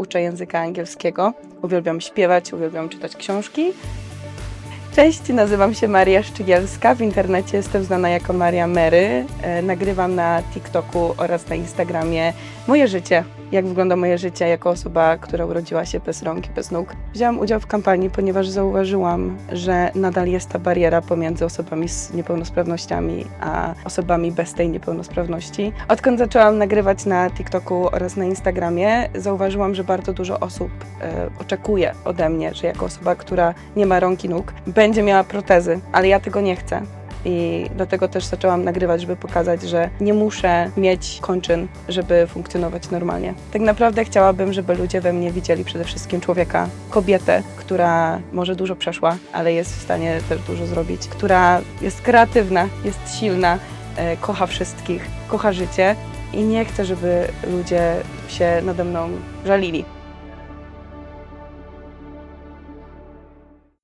uczę języka angielskiego. Uwielbiam śpiewać, uwielbiam czytać książki. Cześć, nazywam się Maria Szczygielska. W internecie jestem znana jako Maria Mary. E, Nagrywam na TikToku oraz na Instagramie moje życie. Jak wygląda moje życie jako osoba, która urodziła się bez rąk i bez nóg. Wzięłam udział w kampanii, ponieważ zauważyłam, że nadal jest ta bariera pomiędzy osobami z niepełnosprawnościami a osobami bez tej niepełnosprawności. Odkąd zaczęłam nagrywać na TikToku oraz na Instagramie, zauważyłam, że bardzo dużo osób e, oczekuje ode mnie, że jako osoba, która nie ma rąk i nóg, będzie miała protezy, ale ja tego nie chcę. I dlatego też zaczęłam nagrywać, żeby pokazać, że nie muszę mieć kończyn, żeby funkcjonować normalnie. Tak naprawdę chciałabym, żeby ludzie we mnie widzieli przede wszystkim człowieka, kobietę, która może dużo przeszła, ale jest w stanie też dużo zrobić, która jest kreatywna, jest silna, e, kocha wszystkich, kocha życie i nie chcę, żeby ludzie się nade mną żalili.